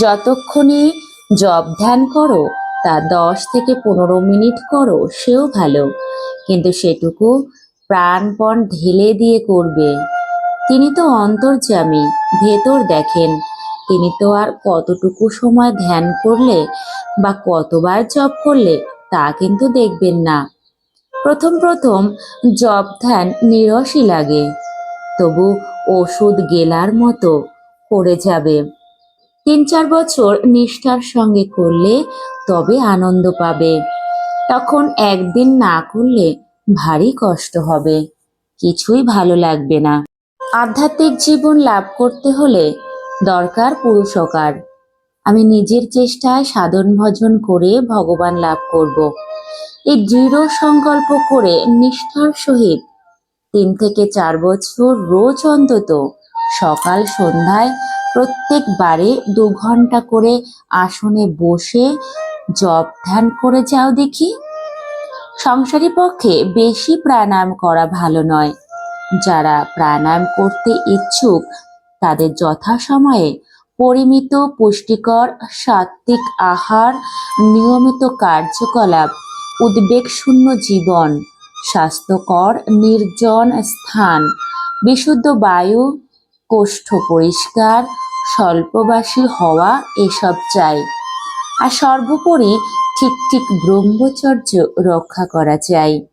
যতক্ষণে জব ধ্যান করো, তা দশ থেকে পনেরো মিনিট করো, সেও ভালো। কিন্তু সেটুকু প্রাণপণ ঢেলে দিয়ে করবে। তিনি তো অন্তর্যামী, ভেতর দেখেন। তিনি তো আর কতটুকু সময় ধ্যান করলে বা কতবার জব করলে, তা কিন্তু দেখবেন না। প্রথম প্রথম জব ধ্যান নিরসই লাগে। তবু ওষুধ গেলার মতো করে যাবে। তিন চার বছর নিষ্ঠার সঙ্গে করলে তবে আনন্দ পাবে। তখন একদিন না করলে ভারী কষ্ট হবে। কিছুই ভালো লাগবে না। আধ্যাত্মিক জীবন লাভ করতে হলে দরকার পুরুষকার। আমি নিজের চেষ্টায় সাধন ভজন করে ভগবান লাভ করব। এই দৃঢ় সংকল্প করে নিষ্ঠার সহিত তিন থেকে চার বছর রোজ অন্তত সকাল সন্ধ্যায় প্রত্যেকবারে দু ঘণ্টা করে আসনে বসে জপ ধ্যান করে যাও দেখি। সংসারী পক্ষে বেশি প্রাণায়াম করা ভালো নয়। যারা প্রাণায়াম করতে ইচ্ছুক, তাদের যথাসময়ে পরিমিত, পুষ্টিকর, সাত্ত্বিক আহার, নিয়মিত কার্যকলাপ উদ্বেগশূন্য জীবন, স্বাস্থ্যকর, নির্জন স্থান, বিশুদ্ধ বায়ু, কোষ্ঠ পরিষ্কার স্বল্পবাসী হওয়া এসব চাই। আর সর্বোপরি ঠিক ঠিক ব্রহ্মচর্য রক্ষা করা চাই।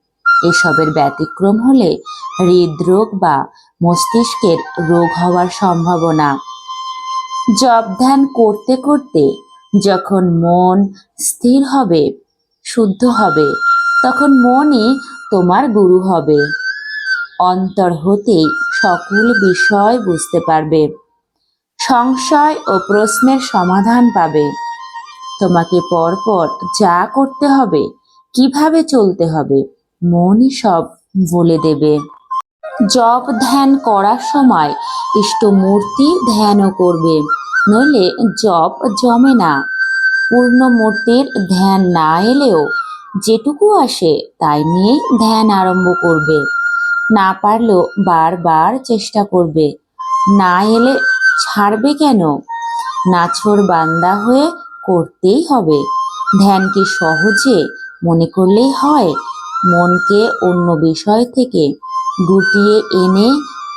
এসবের ব্যতিক্রম হলে হৃদরোগ বা মস্তিষ্কের রোগ হওয়ার সম্ভাবনা। জপ ধ্যান করতে করতে যখন মন স্থির হবে, শুদ্ধ হবে, তখন মনই তোমার গুরু হবে। অন্তর হতেই সকল বিষয় বুঝতে পারবে। সংশয় ও প্রশ্নের সমাধান পাবে। তোমাকে পরপর যা করতে হবে, কীভাবে চলতে হবে, মনই সব বলে দেবে। জপ ধ্যান করার সময় ইষ্ট মূর্তি ধ্যানও করবে, নইলে জপ জমে না। পূর্ণ মূর্তির ধ্যান না এলেও যেটুকু আসে তাই নিয়ে ধ্যান আরম্ভ করবে। না পারলেও বারবার চেষ্টা করবে। না এলে ছাড়বে কেন? নাছর বান্দা হয়ে করতেই হবে। ধ্যান কি সহজে মনে করলেই হয়, মনকে অন্য বিষয় থেকে গুটিয়ে এনে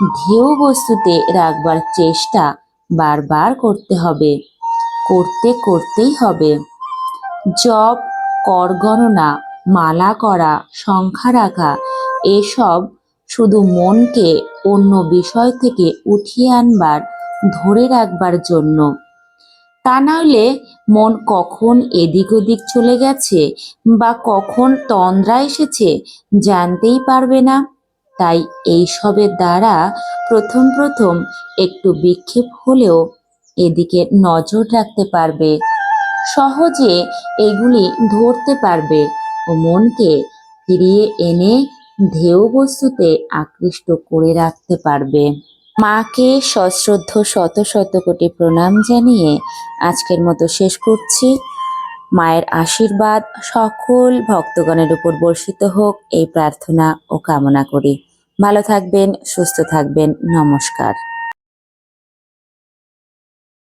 ধ্যেয় বস্তুতে রাখবার চেষ্টা বারবার করতে হবে, করতে করতেই হবে। জপ কর গণনা মালা করা, সংখ্যা রাখা, এসব শুধু মনকে অন্য বিষয় থেকে উঠিয়ে আনবার ধরে রাখবার জন্য। তা নাহলে মন কখন এদিক ওদিক চলে গেছে বা কখন তন্দ্রা এসেছে জানতেই পারবে না। তাই এইসবের দ্বারা প্রথম প্রথম একটু বিক্ষেপ হলেও এদিকে নজর রাখতে পারবে। সহজে এগুলি ধরতে পারবে ও মনকে ফিরিয়ে এনে ধ্যেয় বস্তুতে আকৃষ্ট করে রাখতে পারবে। মাকে সশ্রদ্ধ শত শত কোটি প্রণাম জানিয়ে আজকের মতো শেষ করছি। মায়ের আশীর্বাদ সকল ভক্তগণের উপর বর্ষিত হোক এই প্রার্থনা ও কামনা করি। ভালো থাকবেন, সুস্থ থাকবেন, নমস্কার।